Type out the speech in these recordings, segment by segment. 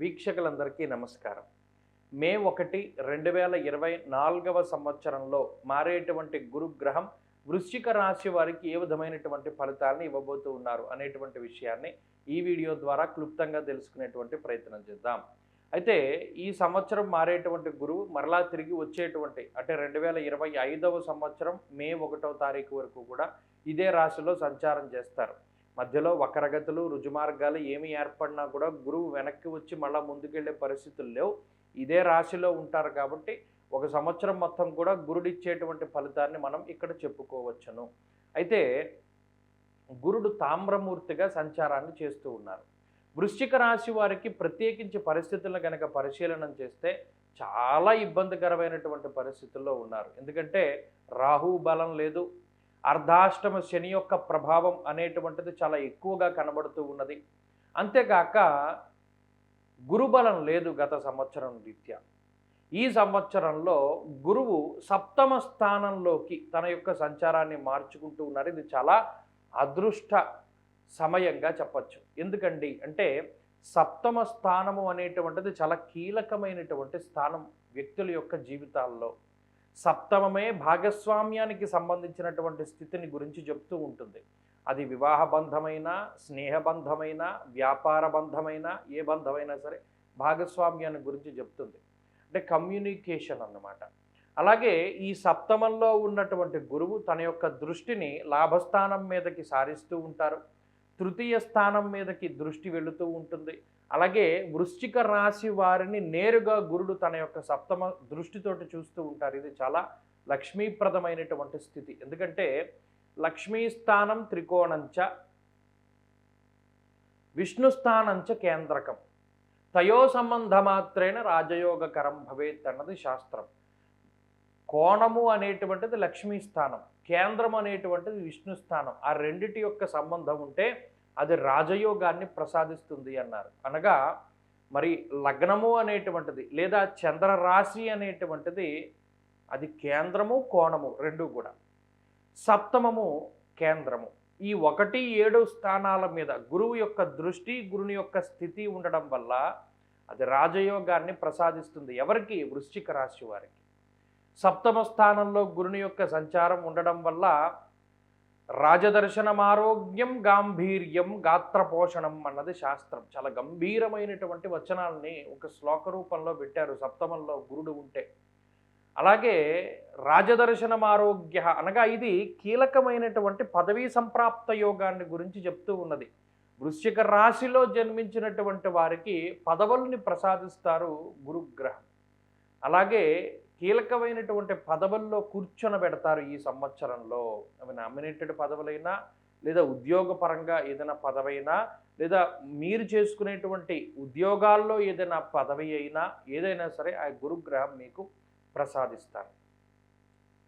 వీక్షకులందరికీ నమస్కారం. మే ఒకటి రెండు వేల ఇరవై నాలుగవ సంవత్సరంలో మారేటువంటి గురుగ్రహం వృశ్చిక రాశి వారికి ఏ విధమైనటువంటి ఫలితాలను ఇవ్వబోతూ ఉన్నారు అనేటువంటి విషయాన్ని ఈ వీడియో ద్వారా క్లుప్తంగా తెలుసుకునేటువంటి ప్రయత్నం చేద్దాం. అయితే ఈ సంవత్సరం మారేటువంటి గురువు మరలా తిరిగి వచ్చేటువంటి అంటే రెండు వేల ఇరవై ఐదవ సంవత్సరం మే ఒకటవ తారీఖు వరకు కూడా ఇదే రాశిలో సంచారం చేస్తారు. మధ్యలో వక్రగతులు రుజుమార్గాలు ఏమి ఏర్పడినా కూడా గురువు వెనక్కి వచ్చి మళ్ళీ ముందుకెళ్ళే పరిస్థితులు లేవు. ఇదే రాశిలో ఉంటారు కాబట్టి ఒక సంవత్సరం మొత్తం కూడా గురుడిచ్చేటువంటి ఫలితాన్ని మనం ఇక్కడ చెప్పుకోవచ్చును. అయితే గురుడు తామ్రమూర్తిగా సంచారాన్ని చేస్తూ ఉన్నారు. వృశ్చిక రాశి వారికి ప్రత్యేకించి పరిస్థితులను కనుక పరిశీలన చేస్తే చాలా ఇబ్బందికరమైనటువంటి పరిస్థితుల్లో ఉన్నారు. ఎందుకంటే రాహు బలం లేదు అర్ధాష్టమ శని యొక్క ప్రభావం అనేటువంటిది చాలా ఎక్కువగా కనబడుతూ ఉన్నది. అంతేకాక గురుబలం లేదు గత సంవత్సరం రీత్యా. ఈ సంవత్సరంలో గురువు సప్తమ స్థానంలోకి తన యొక్క సంచారాన్ని మార్చుకుంటూ ఉన్నారు. ఇది చాలా అదృష్ట సమయంగా చెప్పచ్చు. ఎందుకండి అంటే సప్తమ స్థానము అనేటువంటిది చాలా కీలకమైనటువంటి స్థానం వ్యక్తుల యొక్క జీవితాల్లో. సప్తమమే భాగస్వామ్యానికి సంబంధించినటువంటి స్థితిని గురించి చెప్తూ ఉంటుంది. అది వివాహ బంధమైన స్నేహబంధమైన వ్యాపార బంధమైన ఏ బంధమైనా సరే భాగస్వామ్యాన్ని గురించి చెప్తుంది. అంటే కమ్యూనికేషన్ అన్నమాట. అలాగే ఈ సప్తమంలో ఉన్నటువంటి గురువు తన యొక్క దృష్టిని లాభస్థానం మీదకి సారిస్తూ ఉంటారు. తృతీయ స్థానం మీదకి దృష్టి వెళుతూ ఉంటుంది. అలాగే వృశ్చిక రాశి వారిని నేరుగా గురుడు తన యొక్క సప్తమ దృష్టితోటి చూస్తూ ఉంటారు. ఇది చాలా లక్ష్మీప్రదమైనటువంటి స్థితి. ఎందుకంటే లక్ష్మీ స్థానం త్రికోణంచ విష్ణు స్థానంచ కేంద్రకం. తయో సంబంధ మాత్రేణ రాజయోగకరం భవేత్ అన్నది శాస్త్రం. కోణము అనేటువంటిది లక్ష్మీ స్థానం. కేంద్రం అనేటువంటిది విష్ణు స్థానం. ఆ రెండిటి యొక్క సంబంధం ఉంటే అది రాజయోగాన్ని ప్రసాదిస్తుంది అన్నారు. అనగా మరి లగ్నము అనేటువంటిది లేదా చంద్రరాశి అనేటువంటిది అది కేంద్రము కోణము రెండు కూడా. సప్తమము కేంద్రము. ఈ ఒకటి ఏడు స్థానాల మీద గురువు యొక్క దృష్టి గురుని యొక్క స్థితి ఉండడం వల్ల అది రాజయోగాన్ని ప్రసాదిస్తుంది. ఎవరికి? వృశ్చిక రాశి వారికి. సప్తమ స్థానంలో గురుని యొక్క సంచారం ఉండడం వల్ల రాజదర్శనం ఆరోగ్యం గాంభీర్యం గాత్రపోషణం అన్నది శాస్త్రం. చాలా గంభీరమైనటువంటి వచనాల్ని ఒక శ్లోక రూపంలో పెట్టారు సప్తమంలో గురుడు ఉంటే. అలాగే రాజదర్శనం ఆరోగ్య అనగా ఇది కీలకమైనటువంటి పదవీ సంప్రాప్త యోగాన్ని గురించి చెప్తూ ఉన్నది. వృశ్చిక రాశిలో జన్మించినటువంటి వారికి పదవుల్ని ప్రసాదిస్తారు గురుగ్రహం. అలాగే కీలకమైనటువంటి పదవుల్లో కూర్చొనబెడతారు ఈ సంవత్సరంలో. అవి నామినేటెడ్ పదవులైనా లేదా ఉద్యోగపరంగా ఏదైనా పదవైనా లేదా మీరు చేసుకునేటువంటి ఉద్యోగాల్లో ఏదైనా పదవి అయినా ఏదైనా సరే ఆ గురుగ్రహం మీకు ప్రసాదిస్తారు.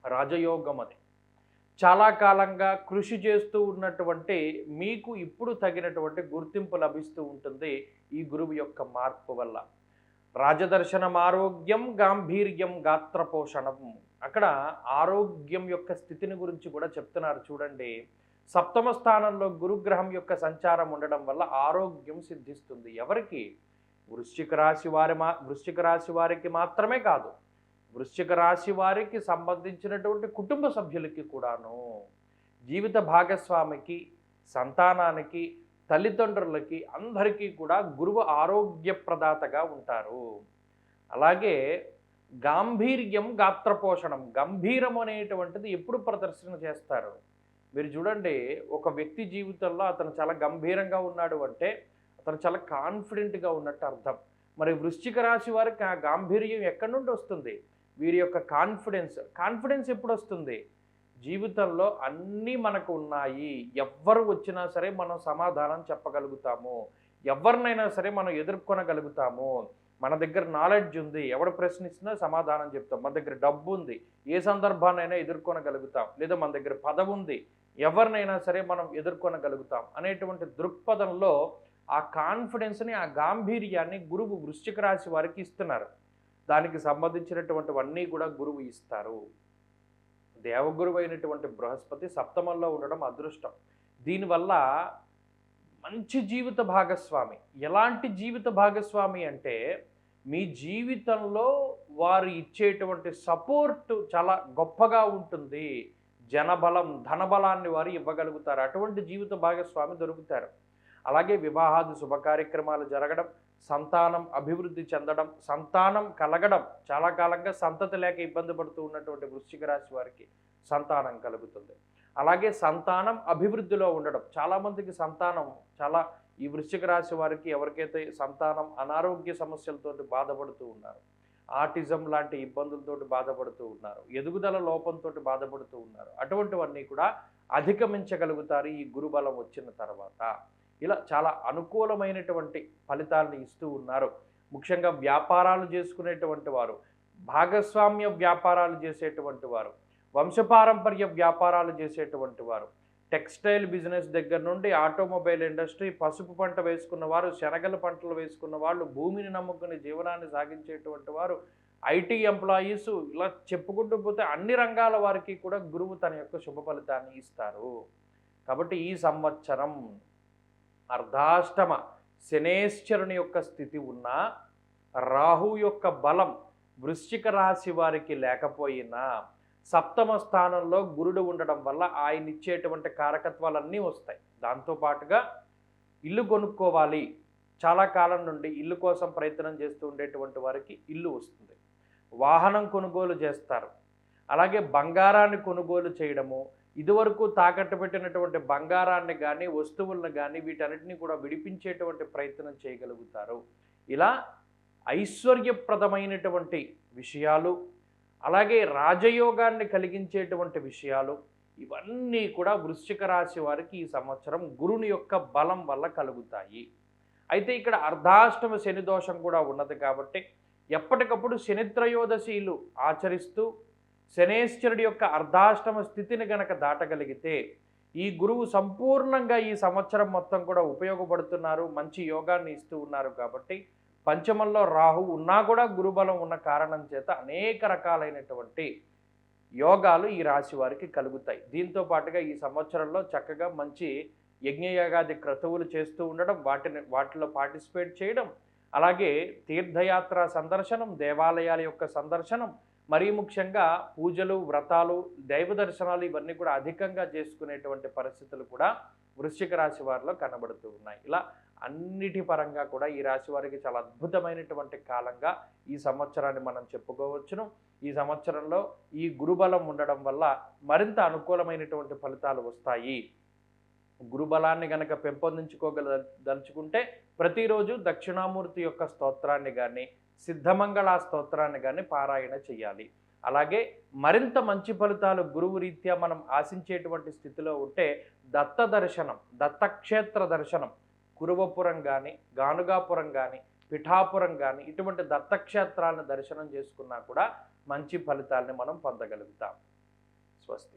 రాజయోగం అది. చాలా కాలంగా కృషి చేస్తూ ఉన్నటువంటి మీకు ఇప్పుడు తగినటువంటి గుర్తింపు లభిస్తూ ఉంటుంది ఈ గురువు యొక్క మార్పు వల్ల. రాజదర్శనం ఆరోగ్యం గాంభీర్యం గాత్రపోషణం. అక్కడ ఆరోగ్యం యొక్క స్థితిని గురించి కూడా చెప్తున్నారు చూడండి. సప్తమ స్థానంలో గురుగ్రహం యొక్క సంచారం ఉండడం వల్ల ఆరోగ్యం సిద్ధిస్తుంది. ఎవరికి? వృశ్చిక రాశి వారి మా వృశ్చిక రాశి వారికి మాత్రమే కాదు. వృశ్చిక రాశి వారికి సంబంధించినటువంటి కుటుంబ సభ్యులకి కూడాను జీవిత భాగస్వామికి సంతానానికి తల్లిదండ్రులకి అందరికీ కూడా గురువు ఆరోగ్యప్రదాతగా ఉంటారు. అలాగే గాంభీర్యం గాత్రపోషణం గంభీరం అనేటువంటిది ఎప్పుడు ప్రదర్శన చేస్తారు? మీరు చూడండి ఒక వ్యక్తి జీవితంలో అతను చాలా గంభీరంగా ఉన్నాడు అంటే అతను చాలా కాన్ఫిడెంట్గా ఉన్నట్టు అర్థం. మరి వృశ్చిక రాశి వారికి ఆ గాంభీర్యం ఎక్కడి నుండి వస్తుంది? వీరి యొక్క కాన్ఫిడెన్స్ కాన్ఫిడెన్స్ ఎప్పుడు వస్తుంది? జీవితంలో అన్నీ మనకు ఉన్నాయి. ఎవ్వరు వచ్చినా సరే మనం సమాధానం చెప్పగలుగుతాము. ఎవరినైనా సరే మనం ఎదుర్కొనగలుగుతాము. మన దగ్గర నాలెడ్జ్ ఉంది. ఎవడు ప్రశ్నిస్తున్నా సమాధానం చెప్తాం. మన దగ్గర డబ్బు ఉంది. ఏ సందర్భాన్నైనా ఎదుర్కొనగలుగుతాం. లేదా మన దగ్గర పదవి ఉంది. ఎవరినైనా సరే మనం ఎదుర్కొనగలుగుతాం అనేటువంటి దృక్పథంలో ఆ కాన్ఫిడెన్స్ని ఆ గాంభీర్యాన్ని గురువు వృశ్చిక రాశి వారికి ఇస్తున్నారు. దానికి సంబంధించినటువంటివన్నీ కూడా గురువు ఇస్తారు. దేవగురువు అయినటువంటి బృహస్పతి సప్తమంలో ఉండడం అదృష్టం. దీనివల్ల మంచి జీవిత భాగస్వామి. ఎలాంటి జీవిత భాగస్వామి అంటే మీ జీవితంలో వారు ఇచ్చేటువంటి సపోర్ట్ చాలా గొప్పగా ఉంటుంది. జనబలం ధనబలాన్ని వారు ఇవ్వగలుగుతారు. అటువంటి జీవిత భాగస్వామి దొరుకుతారు. అలాగే వివాహాది శుభ కార్యక్రమాలు జరగడం సంతానం అభివృద్ధి చెందడం సంతానం కలగడం చాలా కాలంగా సంతతి లేక ఇబ్బంది పడుతూ ఉన్నటువంటి వృశ్చిక రాశి వారికి సంతానం కలుగుతుంది. అలాగే సంతానం అభివృద్ధిలో ఉండడం చాలామందికి సంతానం చాలా ఈ వృశ్చిక రాశి వారికి ఎవరికైతే సంతానం అనారోగ్య సమస్యలతోటి బాధపడుతూ ఉన్నారు ఆటిజం లాంటి ఇబ్బందులతోటి బాధపడుతూ ఉన్నారు ఎదుగుదల లోపంతో బాధపడుతూ ఉన్నారు అటువంటివన్నీ కూడా అధిగమించగలుగుతారు ఈ గురుబలం వచ్చిన తర్వాత. ఇలా చాలా అనుకూలమైనటువంటి ఫలితాలను ఇస్తూ ఉన్నారు. ముఖ్యంగా వ్యాపారాలు చేసుకునేటువంటి వారు భాగస్వామ్య వ్యాపారాలు చేసేటువంటి వారు వంశపారంపర్య వ్యాపారాలు చేసేటువంటి వారు టెక్స్టైల్ బిజినెస్ దగ్గర నుండి ఆటోమొబైల్ ఇండస్ట్రీ పసుపు పంట వేసుకున్న వారు శనగల పంటలు వేసుకున్న వాళ్ళు భూమిని నమ్ముకుని జీవనాన్ని సాగించేటువంటి వారు ఐటీ ఎంప్లాయీస్ ఇలా చెప్పుకుంటూ పోతే అన్ని రంగాల వారికి కూడా గురువు తన యొక్క శుభ ఫలితాన్ని ఇస్తారు. కాబట్టి ఈ సంవత్సరం అర్ధాష్టమ శనేశ్వరుని యొక్క స్థితి ఉన్న రాహు యొక్క బలం వృశ్చిక రాశి వారికి లేకపోయినా సప్తమ స్థానంలో గురుడు ఉండడం వల్ల ఆయన ఇచ్చేటువంటి కారకత్వాలన్నీ వస్తాయి. దాంతోపాటుగా ఇల్లు కొనుక్కోవాలి. చాలా కాలం నుండి ఇల్లు కోసం ప్రయత్నం చేస్తూ ఉండేటువంటి వారికి ఇల్లు వస్తుంది. వాహనం కొనుగోలు చేస్తారు. అలాగే బంగారాన్ని కొనుగోలు చేయడము ఇదివరకు తాకట్టు పెట్టినటువంటి బంగారాన్ని కానీ వస్తువులను కానీ వీటన్నిటిని కూడా విడిపించేటువంటి ప్రయత్నం చేయగలుగుతారు. ఇలా ఐశ్వర్యప్రదమైనటువంటి విషయాలు అలాగే రాజయోగాన్ని కలిగించేటువంటి విషయాలు ఇవన్నీ కూడా వృశ్చిక రాశి వారికి ఈ సంవత్సరం గురుని యొక్క బలం వల్ల కలుగుతాయి. అయితే ఇక్కడ అర్ధాష్టమ శని దోషం కూడా ఉన్నది కాబట్టి ఎప్పటికప్పుడు శనిత్రయోదశీలు ఆచరిస్తూ శనేశ్వరుడి యొక్క అర్ధాష్టమ స్థితిని గనక దాటగలిగితే ఈ గురువు సంపూర్ణంగా ఈ సంవత్సరం మొత్తం కూడా ఉపయోగపడుతున్నారు మంచి యోగాన్ని ఇస్తూ ఉన్నారు కాబట్టి పంచమంలో రాహు ఉన్నా కూడా గురుబలం ఉన్న కారణం చేత అనేక రకాలైనటువంటి యోగాలు ఈ రాశి వారికి కలుగుతాయి. దీంతో పాటుగా ఈ సంవత్సరంలో చక్కగా మంచి యజ్ఞయాగాది క్రతువులు చేస్తూ ఉండడం వాటిని వాటిలో పార్టిసిపేట్ చేయడం అలాగే తీర్థయాత్ర సందర్శనం దేవాలయాల యొక్క సందర్శనం మరీ ముఖ్యంగా పూజలు వ్రతాలు దైవ దర్శనాలు ఇవన్నీ కూడా అధికంగా చేసుకునేటువంటి పరిస్థితులు కూడా వృశ్చిక రాశి వారిలో కనబడుతూ ఉన్నాయి. ఇలా అన్నిటి పరంగా కూడా ఈ రాశి వారికి చాలా అద్భుతమైనటువంటి కాలంగా ఈ సంవత్సరాన్ని మనం చెప్పుకోవచ్చును. ఈ సంవత్సరంలో ఈ గురుబలం ఉండడం వల్ల మరింత అనుకూలమైనటువంటి ఫలితాలు వస్తాయి. గురుబలాన్ని గనక పెంపొందించుకోగల దలుచుకుంటే ప్రతిరోజు దక్షిణామూర్తి యొక్క స్తోత్రాన్ని కానీ సిద్ధమంగళ స్తోత్రాన్ని కానీ పారాయణ చేయాలి అలాగే మరింత మంచి ఫలితాలు గురువు రీత్యా మనం ఆశించేటువంటి స్థితిలో ఉంటే దత్త దర్శనం దత్తక్షేత్ర దర్శనం కురువపురం కానీ గానుగాపురం కానీ పిఠాపురం కానీ ఇటువంటి దత్తక్షేత్రాలను దర్శనం చేసుకున్నా కూడా మంచి ఫలితాలని మనం పొందగలుగుతాం. స్వస్తి.